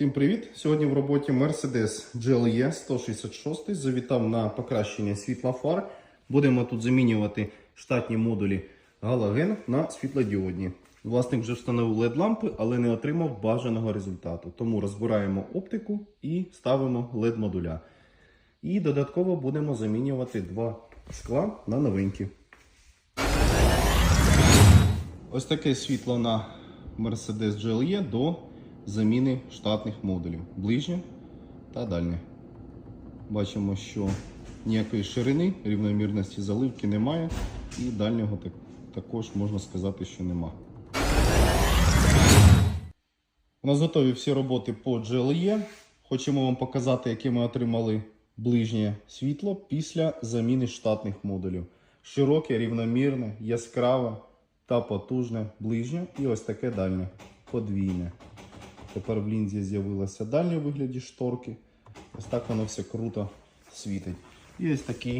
Всім привіт! Сьогодні в роботі Mercedes GLE 166 завітав на покращення світла фар. Будемо тут замінювати штатні модулі галоген на світлодіодні. Власник вже встановив LED лампи, але не отримав бажаного результату. Тому розбираємо оптику і ставимо LED модуля. І додатково будемо замінювати два скла на новенькі. Ось таке світло на Mercedes GLE до заміни штатних модулів. Ближнє та дальнє. Бачимо, що ніякої ширини, рівномірності заливки немає. І дальнього так, також можна сказати, що нема. У нас готові всі роботи по GLE. Хочемо вам показати, яке ми отримали ближнє світло після заміни штатних модулів. Широке, рівномірне, яскраве та потужне ближнє і ось таке дальнє подвійне. Тепер в лінзі з'явилася дальнє у вигляді шторки. Ось так воно все круто світить. І ось такий